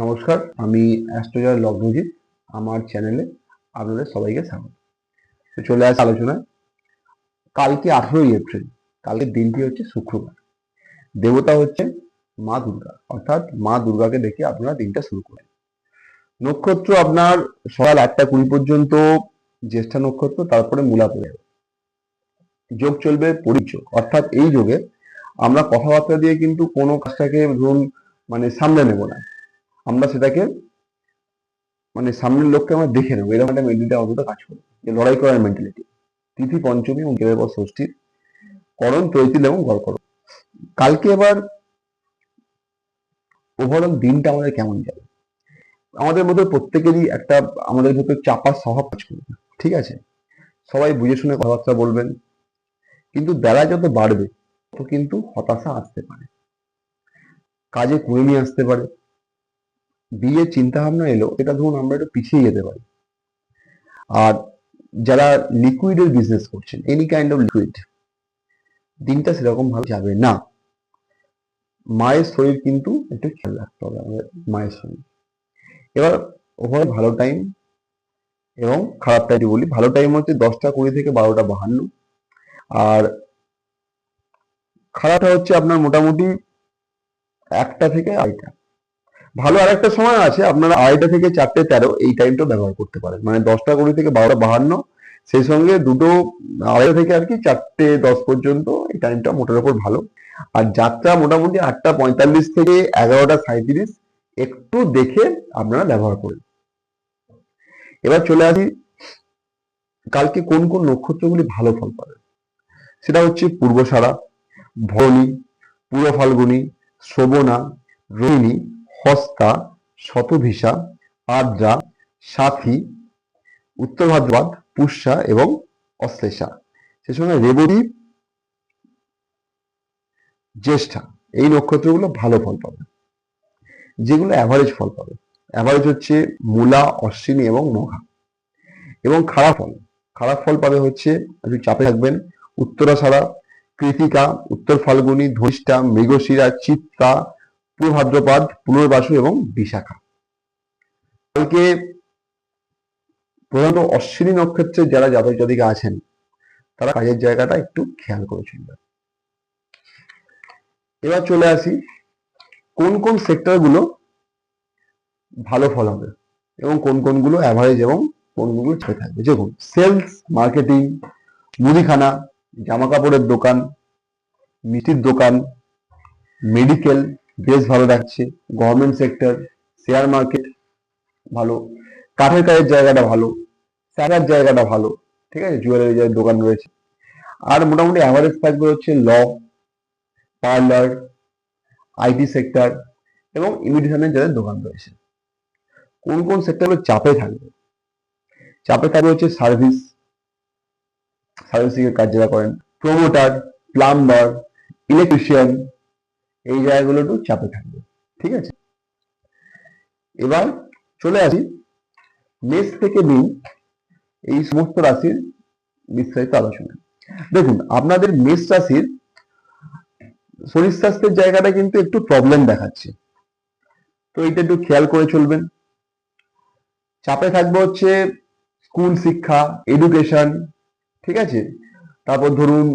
নমস্কার, আমি অ্যাস্ট্রোলজার লগ্নজিৎ, আমার চ্যানেলে আপনাদের সবাইকে স্বাগত। তো চলে আসে আলোচনায়। কালকে আঠেরোই এপ্রিল, কালকের দিনটি হচ্ছে শুক্রবার। দেবতা হচ্ছে মা দুর্গা, অর্থাৎ মা দুর্গাকে দেখে আপনারা দিনটা শুরু করেন। নক্ষত্র আপনার সকাল আটটা কুড়ি পর্যন্ত জ্যেষ্ঠা নক্ষত্র, তারপরে মূলা পড়ে যাবে। যোগ চলবে পরিযোগ, অর্থাৎ এই যোগে আমরা কথাবার্তা দিয়ে কিন্তু কোনো কাজটাকে ধরুন মানে সামনে নেব না। আমরা সেটাকে মানে সামনের লোককে আমরা দেখে নেব। এরকম একটা মেন্টালিটি অন্তত কাজ করবে যে লড়াই করার মেন্টালিটি তিথি পঞ্চমী এবং কেবের পর ষষ্ঠী। করণ তৈতিল এবং গড়করণ। কালকে এবার ওভারঅল দিনটা আমাদের কেমন যাবে? আমাদের মধ্যে প্রত্যেকেরই একটা আমাদের ভেতর চাপার স্বভাব কাজ করবে ঠিক আছে? সবাই বুঝে শুনে কথাবার্তা বলবেন। কিন্তু বেলা যত বাড়বে, তত কিন্তু হতাশা আসতে পারে। কাজে কুড়ে নিয়ে আসতে পারে। বিয়ের চিন্তা ভাবনা এলো, এটা ধরুন আমরা একটু পিছিয়ে যেতে পারি। আর যারা লিকুইডের বিজনেস করছেন এনি কাইন্ড অফ লিকুইড দিনটা সেরকম ভাবে যাবে না। মায়ের শরীর কিন্তু একটু খেয়াল রাখতে হবে আমাদের মায়ের শরীর। এবার ওভাবে ভালো টাইম এবং খারাপ টাইম বলি, ভালো টাইম হচ্ছে দশটা কুড়ি থেকে বারোটা বাহান্ন। আর খারাপটা হচ্ছে আপনার মোটামুটি একটা থেকে আড়াইটা। ভালো আরেকটা সময় আছে, আপনারা আড়াইটা থেকে চারটে তেরো এই টাইমটা ব্যবহার করতে পারেন। মানে দশটা কুড়ি থেকে বারোটা বাহান্ন, সেই সঙ্গে দুটো আড়াইটা থেকে আর কি চারটে দশ পর্যন্ত এই টাইমটা মোটের ওপর ভালো। আর যাত্রা মোটামুটি আটটা পঁয়তাল্লিশ থেকে এগারোটা সাঁত্রিশ একটু দেখে আপনারা ব্যবহার করুন। এবার চলে আসি, কালকে কোন কোন নক্ষত্রগুলি ভালো ফল পাবে? সেটা হচ্ছে পূর্বসারা ভরণী পূর্ব ফাল্গুনী শ্রবণা রোহিণী হস্তা, শতভিসা, আদ্রা, সাথী, উত্তর ভাদ্রবাদ, পুষ্যা এবং অশ্লেষা। সে সঙ্গে রেবতী জ্যেষ্ঠা, এই নক্ষত্রগুলো ভালো ফল পাবে। যেগুলো অ্যাভারেজ ফল পাবে। অ্যাভারেজ হচ্ছে মূলা, অশ্বিনী এবং মঘা। এবং খারাপ ফল। খারাপ ফল পাবে হচ্ছে, একটু চাপে থাকবেন, উত্তরাষাঢ়া কৃতিকা উত্তর ফাল্গুনী, ধনিষ্ঠা, মৃগশিরা চিত্তা পূর্ভাদ্রপাদ পুনর্বাসু এবং বিশাখা। কালকে প্রধানত অশ্বিনী নক্ষত্রের যারা জাতক জাতিকা আছেন, তারা কাজের জায়গাটা একটু খেয়াল করে এবার চলে আসি, কোন কোন সেক্টরগুলো ভালো ফল হবে এবং কোন কোনগুলো অ্যাভারেজ এবং কোনগুলো ছেড়ে থাকবে। দেখুন সেলস মার্কেটিং মুদিখানা জামা কাপড়ের দোকান, মিষ্টির দোকান মেডিকেল বেশ ভালো রাখছে। গভর্নমেন্ট সেক্টর শেয়ার মার্কেট ভালো। কাঠের কাজের জায়গাটা ভালো। স্যালার জায়গাটা ভালো। ঠিক আছে? জুয়েলারি যার দোকান রয়েছে। আর মোটামুটি অ্যাভারেজ থাকবে হচ্ছে ল পার্লার আইটি সেক্টর এবং ইমিটেশনের যাদের দোকান রয়েছে। কোন কোন সেক্টরগুলো চাপে থাকবে? চাপে থাকবে হচ্ছে সার্ভিস সার্ভিসিং এর কাজ যারা করেন। প্রমোটার প্লাম্বার ইলেকট্রিশিয়ান এই জায়গাগুলো একটু চাপে থাকবে, ঠিক আছে? এবার চলে আসি, মেষ থেকে মিন, এই সমস্ত রাশির বিস্তারিত আলোচনা। দেখুন, আপনাদের মেষ রাশির শরীর স্বাস্থ্যের জায়গাটা কিন্তু একটু প্রবলেম দেখাচ্ছে। তো এটা একটু খেয়াল করে চলবেন। চাপে থাকবে হচ্ছে স্কুল শিক্ষা এডুকেশন ঠিক আছে? তারপর ধরুন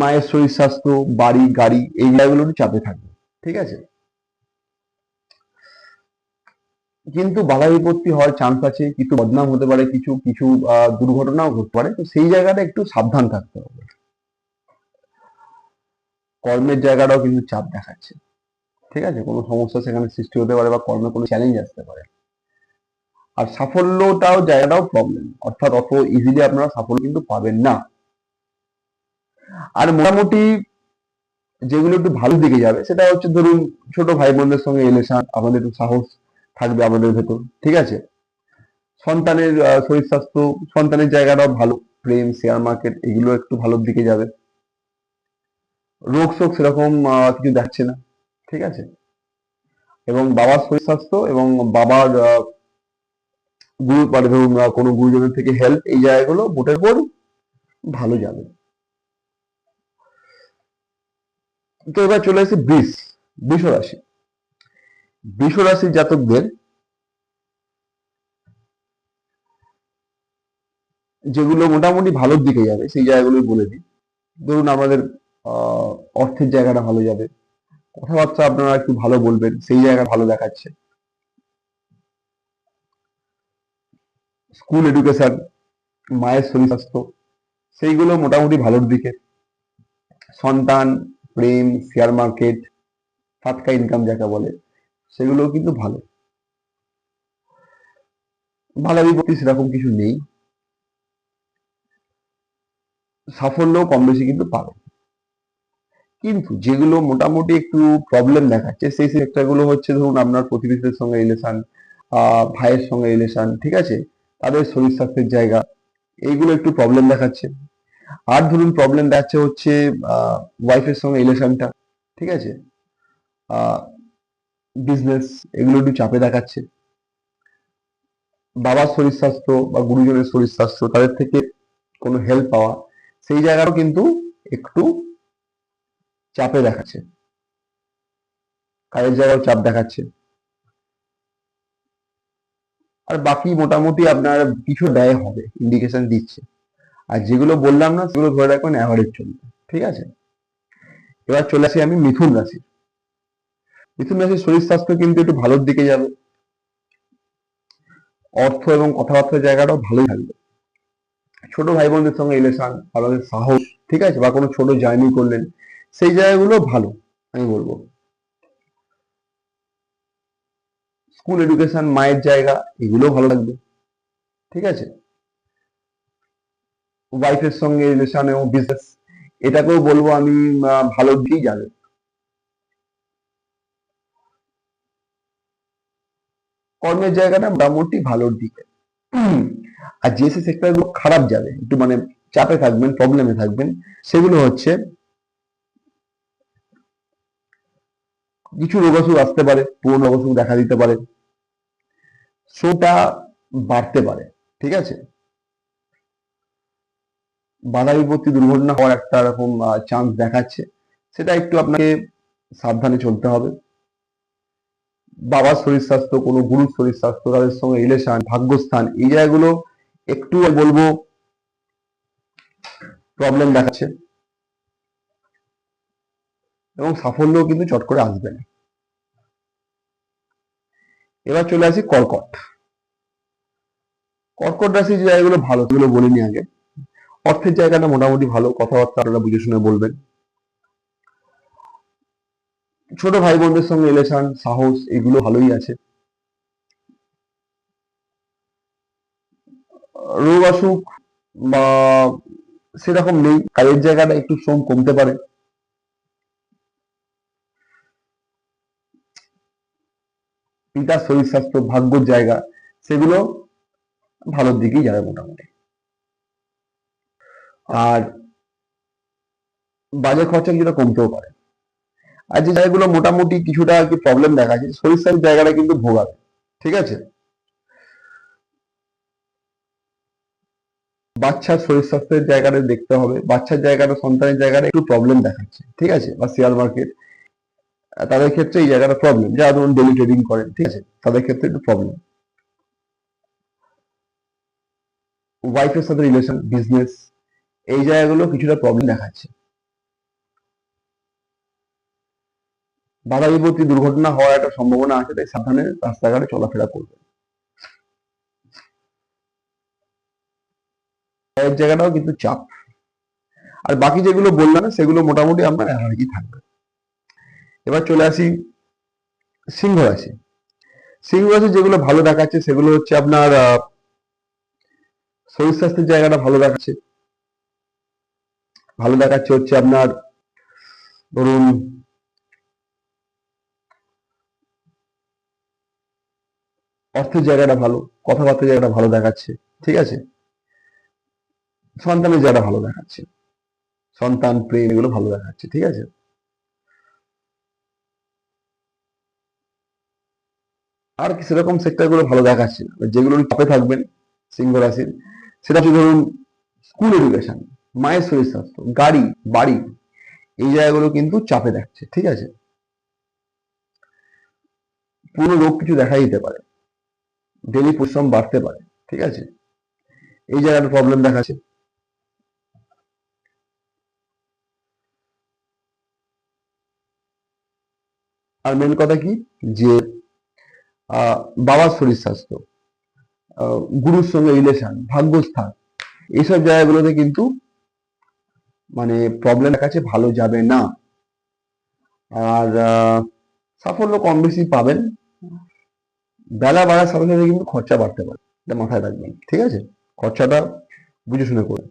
মায়ের শরীর স্বাস্থ্য, বাড়ি, গাড়ি, এই জায়গাগুলো চাপে থাকবে। ঠিক আছে? কিন্তু বাধা বিপত্তি হওয়ার চান্স আছে, কিছু বদনাম হতে পারে, কিছু কিছু দুর্ঘটনাও ঘটতে পারে, তো সেই জায়গাটা একটু সাবধান থাকতে হবে। কর্মের জায়গাটাও কিন্তু চাপ দেখাচ্ছে। ঠিক আছে? কোনো সমস্যা সেখানে সৃষ্টি হতে পারে বা কর্মে কোনো চ্যালেঞ্জ আসতে পারে। আর সাফল্যটাও, জায়গাটাও প্রবলেম অর্থাৎ অত ইজিলি আপনারা সাফল্য কিন্তু পাবেন না। আর মোটামুটি যেগুলো একটু ভালো দিকে যাবে, সেটা হচ্ছে ধরুন ছোট ভাই বোনদের সঙ্গে রিলেশন আমাদের একটু সাহস থাকবে আমাদের ভেতর, ঠিক আছে? সন্তানের শরীর স্বাস্থ্য, সন্তানের জায়গাটাও ভালো, প্রেম শেয়ার মার্কেট এগুলো একটু ভালোর দিকে যাবে। রোগ শোক সেরকম কিছু যাচ্ছে না, ঠিক আছে? এবং বাবার শরীর স্বাস্থ্য এবং বাবার গুরু মানে ধরুন কোনো গুরুজনের থেকে হেল্প এই জায়গাগুলো মোটের পর ভালো যাবে তো এবার চলে এসে বৃষ বৃষ রাশি। বৃষ রাশির জাতকদের যেগুলো মোটামুটি ভালোর দিকে যাবে, সেই জায়গাগুলো বলে দিই। ধরুন আমাদের অর্থের জায়গাটা ভালো যাবে। কথাবার্তা আপনারা একটু ভালো বলবেন, সেই জায়গা ভালো দেখাচ্ছে। স্কুল এডুকেশন, মায়ের শরীর স্বাস্থ্য, সেইগুলো মোটামুটি ভালোর দিকে। সন্তান প্রেম শেয়ার মার্কেট ফাটকা ইনকাম যাকে বলে সেগুলো কিন্তু ভালো। ভালো বিপত্তি সেরকম কিছু নেই। সাফল্য কম বেশি কিন্তু পাবে। কিন্তু যেগুলো মোটামুটি একটু প্রবলেম দেখাচ্ছে, সেই সেক্টরগুলো হচ্ছে ধরুন আপনার প্রতিবেশীদের সঙ্গে রিলেশন ভাইয়ের সঙ্গে রিলেশন ঠিক আছে? তাদের শরীর স্বাস্থ্যের জায়গা, এইগুলো একটু প্রবলেম দেখাচ্ছে। আর ধরুন প্রবলেম দেখাচ্ছে হচ্ছে ওয়াইফের সঙ্গে রিলেশনটা ঠিক আছে? বিজনেস এগুলো একটু চাপে দেখাচ্ছে। বাবার শরীর স্বাস্থ্য বা গুরুজনের শরীর স্বাস্থ্য, তাদের থেকে কোনো হেল্প পাওয়া, সেই জায়গাটাও কিন্তু একটু চাপে দেখাচ্ছে। কাজের জায়গাও চাপ দেখাচ্ছে। আর বাকি মোটামুটি আপনার কিছু ব্যয় হবে ইন্ডিকেশন দিচ্ছে। আর যেগুলো বললাম না, সেগুলো ধরে রাখবেন অ্যাভারেজ চলবে। ঠিক আছে? এবার চলে আসি আমি মিথুন রাশি। মিথুন রাশির শরীর স্বাস্থ্য কিন্তু একটু ভালোর দিকে যাবে। অর্থ এবং কথাবার্তার জায়গাটাও ভালোই থাকবে। ছোট ভাই বোনদের সঙ্গে রিলেশন আমাদের সাহস, ঠিক আছে? বা কোনো ছোট জার্নি করলেন, সেই জায়গাগুলো ভালো, আমি বলব। স্কুল এডুকেশন মায়ের জায়গা এগুলো ভালো লাগবে। ঠিক আছে? ওয়াইফের সঙ্গে রিলেশন এবং বিজনেস এটাকেও বলব আমি ভালো দিকেই যাবে। কর্মের জায়গাটা মোটামুটি ভালোর দিকে। আর যে সেক্টরগুলো খারাপ যাবে, একটু মানে চাপে থাকবেন প্রবলেমে থাকবেন। সেগুলো হচ্ছে, কিছু রোগ অসুখ আসতে পারে, পুরনো অসুখ দেখা দিতে পারে। শোটা বাড়তে পারে, ঠিক আছে? বাধা বিপত্তি দুর্ঘটনা হওয়ার একটা এরকম চান্স দেখাচ্ছে। সেটা একটু আপনাকে সাবধানে চলতে হবে। বাবার শরীর স্বাস্থ্য, কোনো গুরুর শরীর স্বাস্থ্য, তাদের সঙ্গে রিলেশন ভাগ্যস্থান, এই জায়গাগুলো একটু বলব প্রবলেম দেখাচ্ছে। এবং সাফল্যও কিন্তু চট করে আসবে না। এবার চলে আসি কর্কট। কর্কট রাশি যে জায়গাগুলো ভালো, সেগুলো বলিনি আগে। অর্থের জায়গাটা মোটামুটি ভালো, কথাবার্তা আপনারা বুঝে শুনে বলবেন। ছোট ভাই বোনদের সঙ্গে রিলেশন, সাহস, এগুলো ভালোই আছে। রোগ অসুখ বা সেরকম নেই, কাজের জায়গাটা একটু শ্রম কমতে পারে। পিতার শরীর স্বাস্থ্য ভাগ্যর জায়গা, সেগুলো ভালোর দিকেই যাবে মোটামুটি। আর বাজার খরচা কিছুটা কমতেও পারে। আর যে জায়গাগুলো মোটামুটি কিছুটা আর কি প্রবলেম দেখা শরীর স্বাস্থ্যের জায়গাটা কিন্তু ভোগাবে, ঠিক আছে? বাচ্চার শরীর স্বাস্থ্যের জায়গাটা দেখতে হবে বাচ্চার জায়গাটা, সন্তানের জায়গাটা একটু প্রবলেম দেখাচ্ছে, ঠিক আছে? বা শেয়ার মার্কেট তাদের ক্ষেত্রে এই জায়গাটা প্রবলেম যারা ধরুন ডেলি ট্রেডিং করেন, ঠিক আছে? তাদের ক্ষেত্রে একটু প্রবলেম ওয়াইফের সাথে রিলেশন বিজনেস এই জায়গাগুলো কিছুটা প্রবলেম দেখাচ্ছে। বাধা বিপত্তি দুর্ঘটনা হওয়ার একটা সম্ভাবনা আছে, তাই সাবধানে রাস্তাঘাটে চলাফেরা করবে এর জায়গাটাও কিন্তু চাপ। আর বাকি যেগুলো বললাম, সেগুলো মোটামুটি আপনার অ্যাভারেজই থাকবে। এবার চলে আসি সিংহ রাশি। সিংহ রাশি যেগুলো ভালো দেখাচ্ছে, সেগুলো হচ্ছে আপনার শরীর স্বাস্থ্যের জায়গাটা ভালো দেখাচ্ছে। ভালো দেখাচ্ছে হচ্ছে আপনার, ধরুন, অর্থের জায়গাটা ভালো, কথাবার্তার জায়গাটা ভালো দেখাচ্ছে, ঠিক আছে? সন্তানের জায়গাটা ভালো দেখাচ্ছে, সন্তান, প্রেম, এগুলো ভালো দেখাচ্ছে, ঠিক আছে? আর কি সেরকম সেক্টরগুলো ভালো দেখাচ্ছে যেগুলো চাপে থাকবেন, সিংহ রাশির, সেটা হচ্ছে ধরুন স্কুল এডুকেশন মায়ের শরীর স্বাস্থ্য গাড়ি, বাড়ি, এই জায়গাগুলো কিন্তু চাপে দেখছে ঠিক আছে? পুরো রোগ কিছু দেখা দিতে পারে ডেলি পরিশ্রম বাড়তে পারে, ঠিক আছে? এই জায়গাটা প্রবলেম দেখাচ্ছে। আর মেন কথা কি? যে বাবার শরীর স্বাস্থ্য গুরুর সঙ্গে রিলেশন ভাগ্যস্থান এইসব জায়গাগুলোতে কিন্তু মানে প্রবলেম কাছে ভালো যাবে না। আর সাফল্য কম বেশি পাবেন। বেলা বাড়ার সাথে সাথে কিন্তু খরচা বাড়তে পারে, এটা মাথায় রাখবেন, ঠিক আছে? খরচাটা বুঝে শুনে করুন।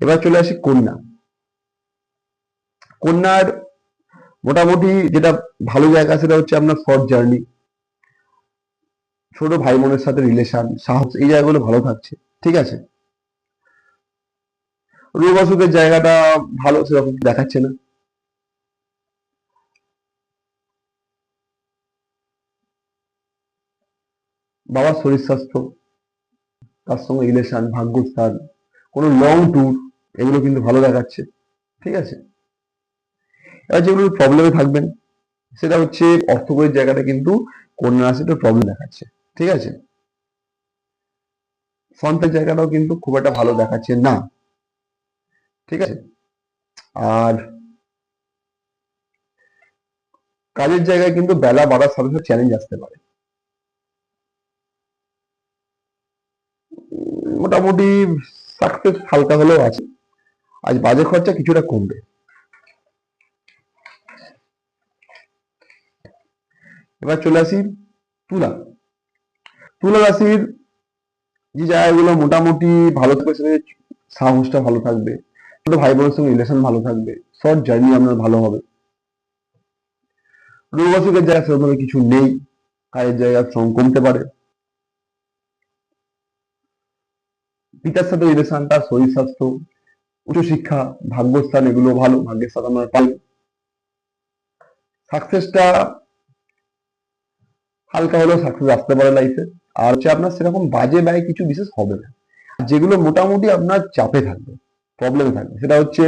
এবার চলে আসি কন্যা। কন্যার মোটামুটি যেটা ভালো জায়গা, সেটা হচ্ছে আপনার শর্ট জার্নি ছোট ভাই বোনের সাথে রিলেশন সাহস, এই জায়গাগুলো ভালো থাকছে, ঠিক আছে? রোগ অসুখের জায়গাটা ভালো সেরকম দেখাচ্ছে না। বাবার শরীর স্বাস্থ্য, তার সঙ্গে রিলেশন ভাগ্যস্থান, কোনো লং ট্যুর এগুলো কিন্তু ভালো দেখাচ্ছে, ঠিক আছে? এবার যেগুলো প্রবলেমে থাকবেন, সেটা হচ্ছে অর্থকরীর জায়গাটা কিন্তু কন্যা রাশিটা প্রবলেম দেখাচ্ছে, ঠিক আছে? সন্তানের জায়গাটাও কিন্তু খুব একটা ভালো দেখাচ্ছে না। ঠিক আছে? আর কাজের জায়গায় কিন্তু বেলা বাড়ার সাথে সাথে চ্যালেঞ্জ আসতে পারে। মোটামুটি সাকসেস হালকা হলেও আছে। আজ বাজে খরচা কিছুটা কমবে। এবার চলে আসি তুলা। তুলা রাশির যে জায়গাগুলো মোটামুটি ভালো থাকবে সেটা সাহসটা ভালো থাকবে। ছোট ভাই বোনের সঙ্গে রিলেশন ভালো থাকবে। শর্ট জার্নি আপনার ভালো হবে। রোগ জায়গা সেরকমভাবে কিছু নেই, কাজের জায়গা শ্রম কমতে পারে। পিতার সাথে রিলেশন তার শরীর স্বাস্থ্য উচ্চশিক্ষা ভাগ্যস্থান, এগুলো ভালো, ভাগ্যের সাথে আপনার পাবেন। সাকসেসটা হালকা হলেও সাকসেস আসতে পারে লাইফে আর হচ্ছে আপনার সেরকম বাজে ব্যয় কিছু বিশেষ হবে না। যেগুলো মোটামুটি আপনার চাপে থাকবে। প্রবলেম থাকবে। সেটা হচ্ছে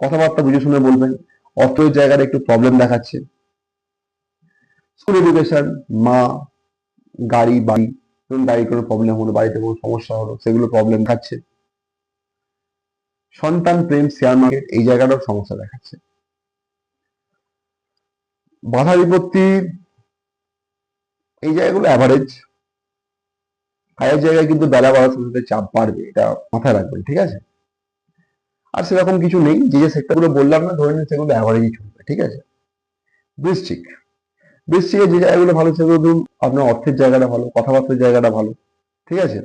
কথাবার্তা বুঝে শুনে বলবেন, অর্থের জায়গাটা একটু প্রবলেম দেখাচ্ছে। স্কুল এডুকেশন মা, গাড়ি, বাড়ি, ধরুন গাড়ির কোনো প্রবলেম হলো, বাড়িতে কোনো সমস্যা হলো, সেগুলো প্রবলেম খাচ্ছে সন্তান প্রেম শেয়ার মার্কেট এই জায়গাটাও সমস্যা দেখাচ্ছে। বাধা বিপত্তি, এই জায়গাগুলো অ্যাভারেজ কাজের জায়গায় কিন্তু বেলা বাড়ার সাথে চাপ বাড়বে, এটা মাথায় রাখবেন, ঠিক আছে? আর সেরকম কিছু নেই। যে যে সেক্টরগুলো বললাম না, ধরে নিন সেগুলো অ্যাভারেজই চলবে, ঠিক আছে? বৃশ্চিক। বৃশ্চিকের যে জায়গাগুলো ভালো, সেগুলো ধরুন আপনার অর্থের জায়গাটা ভালো, কথাবার্তার জায়গাটা ভালো, ঠিক আছে?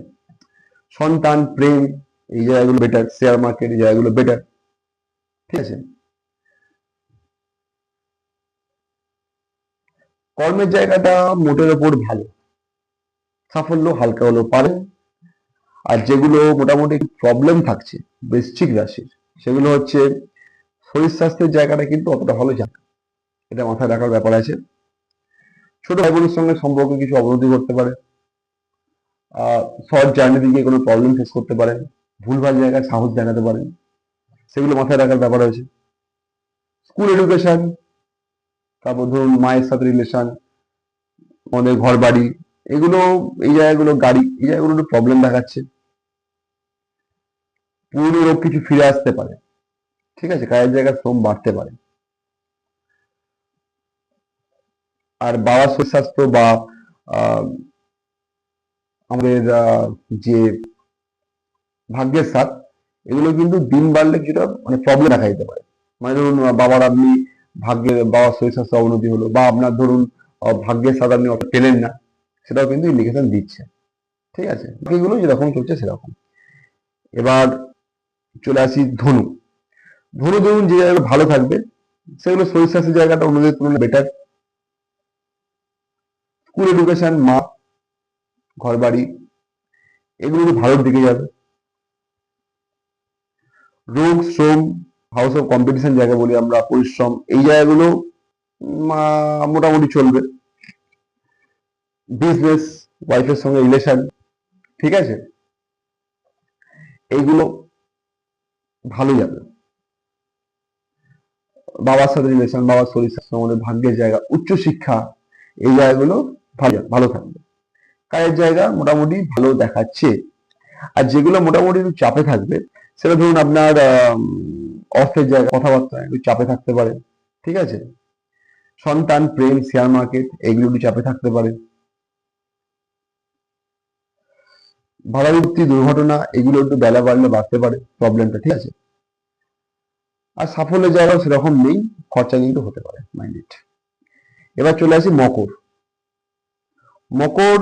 সন্তান, প্রেম, এই জায়গাগুলো বেটার শেয়ার মার্কেট এই জায়গাগুলো বেটার ঠিক আছে? কর্মের জায়গাটা মোটের ওপর ভালো। সাফল্য হালকা হলেও পারে। আর যেগুলো মোটামুটি প্রবলেম থাকছে, বৃশ্চিক রাশির সেগুলো হচ্ছে শরীর স্বাস্থ্যের জায়গাটা কিন্তু অতটা ভালো না। এটা মাথায় রাখার ব্যাপার আছে। ছোট ভাই বোনের সঙ্গে সম্পর্কে কিছু অবনতি করতে পারে। শর্ট জার্নি দিকে কোনো প্রবলেম ফেস করতে পারেন ভুলভাল জায়গায় সাহস দেখাতে পারেন সেগুলো মাথায় রাখার ব্যাপার আছে। স্কুল এডুকেশন তারপর ধরুন মায়ের সাথে রিলেশন আমাদের ঘর বাড়ি এগুলো, এই জায়গাগুলো গাড়ি, এই জায়গাগুলো একটু প্রবলেম দেখাচ্ছে। পুরনো রোগ কিছু ফিরে আসতে পারে। ঠিক আছে? কাজের জায়গায় শ্রম বাড়তে পারে। আর বাবার শরীর স্বাস্থ্য বা আমাদের যে ভাগ্যের সাথ এগুলো কিন্তু দিন বাড়লে কিছুটা মানে প্রবলেম দেখা দিতে পারে। মানে ধরুন বাবার আপনি ভাগ্যের, বাবার শরীর স্বাস্থ্য অবনতি হলো বা আপনার ধরুন ভাগ্যের সাথে আপনি অত পেলেন না, সেটাও কিন্তু ইন্ডিকেশন দিচ্ছে। ঠিক আছে? বাকিগুলো যেরকম চলছে সেরকম। এবার চলে আসি ধনু। ধনু ধরুন যে জায়গাগুলো ভালো থাকবে, সেগুলো শরীর স্বাস্থ্যের জায়গাটা অন্যদের তুলনায় বেটার স্কুল এডুকেশন মা ঘর বাড়ি এগুলো ভালোর দিকে যাবে। রোগ, শ্রম হাউস অফ কম্পিটিশন জায়গা বলি আমরা, পরিশ্রম, এই জায়গাগুলো মোটামুটি চলবে। বিজনেস ওয়াইফের সঙ্গে রিলেশন ঠিক আছে? এইগুলো ভালো যাবে। বাবার সাথে রিলেশন বাবার শরীর স্বাস্থ্য আমাদের ভাগ্যের জায়গা, উচ্চ শিক্ষা, এই জায়গাগুলো ভালো ভালো থাকবে। কাজের জায়গা মোটামুটি ভালো দেখাচ্ছে। আর যেগুলো মোটামুটি একটু চাপে থাকবে, সেটা ধরুন আপনার অর্থের জায়গা, কথাবার্তা একটু চাপে থাকতে পারে, ঠিক আছে? সন্তান, প্রেম শেয়ার মার্কেট এগুলো একটু চাপে থাকতে পারে। ভাড়াবর্তী দুর্ঘটনা, এগুলো একটু বেলা বাড়লে বাড়তে পারে প্রবলেমটা ঠিক আছে? আর সাফল্যের জায়গাও সেরকম নেই, খরচা কিন্তু হতে পারে মাইন্ডেড এবার চলে আসি মকর। মকর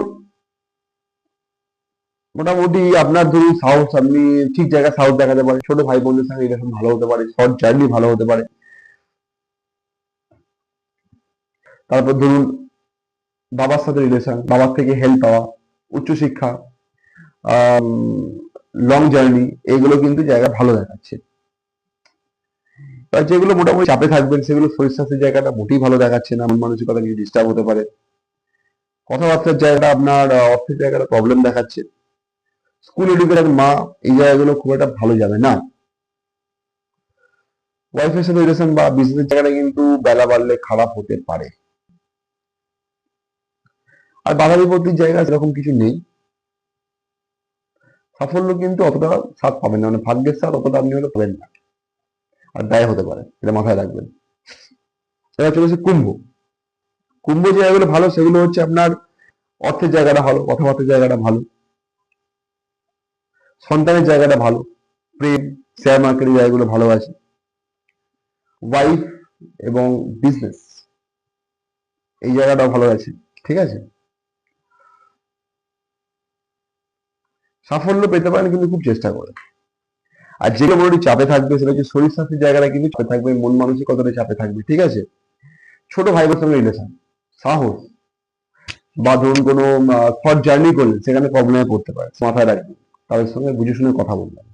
মোটামুটি আপনার ধরুন সাউথ আপনি ঠিক জায়গায় সাউথ দেখাতে পারে ছোট ভাই বোনদের সঙ্গে রিলেশন ভালো হতে পারে শর্ট জার্নি ভালো হতে পারে। তারপর ধরুন বাবার সাথে রিলেশন বাবার থেকে হেল্প পাওয়া, উচ্চশিক্ষা লং জার্নি এগুলো কিন্তু জায়গা ভালো দেখাচ্ছে। যেগুলো মোটামুটি চাপে থাকবেন, সেগুলো শরীর স্বাস্থ্যের জায়গাটা মোটেই ভালো দেখাচ্ছে না, মন মানসিকতা কিছু ডিস্টার্ব হতে পারে। কথাবার্তার জায়গাটা আপনার অর্থের জায়গাটা প্রবলেম দেখাচ্ছে। স্কুল এডুকেটেড মা, এই জায়গাগুলো খুব একটা ভালো যাবে না। ওয়াইফের সাথে রিলেশন বা বিজনেস জায়গাটা কিন্তু বেলা বাড়লে খারাপ হতে পারে। আর বাধা বিপত্তির জায়গা সেরকম কিছু নেই। সাফল্য কিন্তু অতটা স্বাদ পাবেন না মানে ভাগ্যের স্বাদ অতটা আপনি হলে পাবেন না। আর ব্যয় হতে পারে, এটা মাথায় রাখবেন। এবার চলে চলেছে কুম্ভ। কুম্ভ জায়গাগুলো ভালো, সেগুলো হচ্ছে আপনার অর্থের জায়গাটা ভালো, কথাবার্তার জায়গাটা ভালো, সন্তানের জায়গাটা ভালো, প্রেম শেয়ার মার্কেটের জায়গাগুলো ভালো আছে ওয়াইফ এবং বিজনেস এই জায়গাটাও ভালো আছে, ঠিক আছে? সাফল্য পেতে পারেন কিন্তু খুব চেষ্টা করে। আর যেগুলো মোটামুটি চাপে থাকবে, সেটা হচ্ছে শরীর স্বাস্থ্যের জায়গাটা কিন্তু চাপে থাকবে, মন মানসিকতাটা চাপে থাকবে, ঠিক আছে? ছোট ভাই বোনের সঙ্গে রিলেশন সাহস। বা ধরুন কোনো শর্ট জার্নি করলেন সেখানে প্রবলেমে পড়তে পারে, মাথায় রাখবেন। তাদের সঙ্গে বুঝে শুনে কথা বলবেন।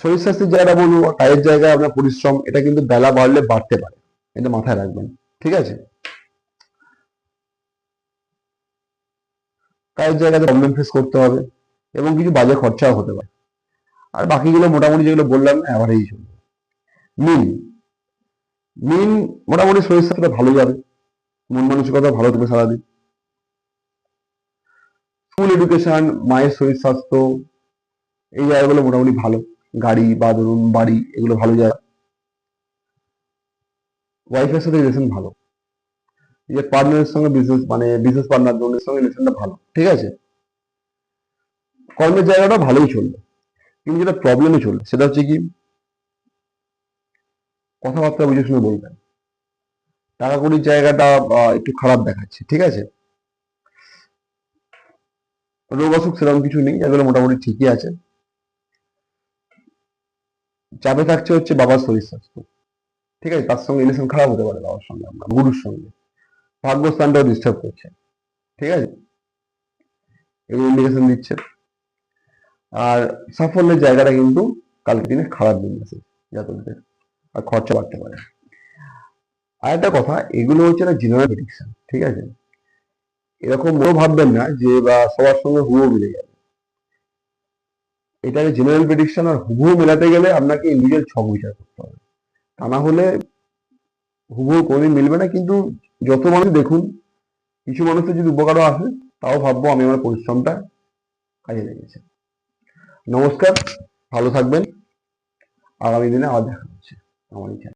শরীর স্বাস্থ্যের জায়গাটা বলব কাজের জায়গায় আপনার পরিশ্রম, এটা কিন্তু বেলা বাড়লে বাড়তে পারে, এটা মাথায় রাখবেন, ঠিক আছে? কাজের জায়গাতে প্রবলেম ফেস করতে হবে এবং কিছু বাজে খরচাও হতে পারে। আর বাকিগুলো মোটামুটি যেগুলো বললাম অ্যাভারেজ চলবে মিন। মিন মোটামুটি শরীর স্বাস্থ্যটা ভালো যাবে। মন মানসিকতা ভালো থাকবে সারাদিন। স্কুল এডুকেশন মায়ের শরীর স্বাস্থ্য, এই জায়গাগুলো মোটামুটি ভালো। গাড়ি, বা ধরুন বাড়ি, এগুলো ভালো জায়গা। ওয়াইফের সাথে রিলেশন ভালো। যে পার্টনারের সঙ্গে বিজনেস মানে বিজনেস পার্টনার জনের সঙ্গে রিলেশনটা ভালো, ঠিক আছে? কর্মের জায়গাটা ভালোই চলবে, কিন্তু যেটা প্রবলেমে চলবে, সেটা হচ্ছে কি? কথাবার্তা বুঝে শুনে বলবেন। টাকা কড়ির জায়গাটা একটু খারাপ দেখাচ্ছে, ঠিক আছে? রোগ অসুখ সেরকম কিছু নেই, এগুলো মোটামুটি ঠিকই আছে। চাপে থাকছে হচ্ছে বাবার শরীর স্বাস্থ্য, ঠিক আছে? তার সঙ্গে রিলেশন খারাপ হতে পারে বাবার সঙ্গে আপনার গুরুর সঙ্গে। ভাগ্যস্থানটাও ডিস্টার্ব করছে। ঠিক আছে? এগুলো ইন্ডিকেশন দিচ্ছে। আর সাফল্যের জায়গাটা কিন্তু কালকে দিনে খারাপ দিন আছে জাতকদের আর খরচা বাড়তে পারে। আর একটা কথা, এগুলো হচ্ছে না জেনারেল প্রেডিকশন ঠিক আছে? এরকম মনে ভাববেন না যে বা সবার সঙ্গে হুবো মিলে যাবে। এটা জেনারেল প্রেডিকশন আর হুবহু মেলাতে গেলে আপনাকে ইন্ডিভিজুয়াল ছক বিচার করতে হবে। তা না হলে হুবহু কোনোদিন মিলবে না, কিন্তু যত মানুষ দেখুন, কিছু মানুষের যদি উপকারও আসে, তাও ভাববো আমি আমার পরিশ্রমটা কাজে লেগেছে। নমস্কার, ভালো থাকবেন। আগামী দিনে আবার দেখা হচ্ছে। আমার।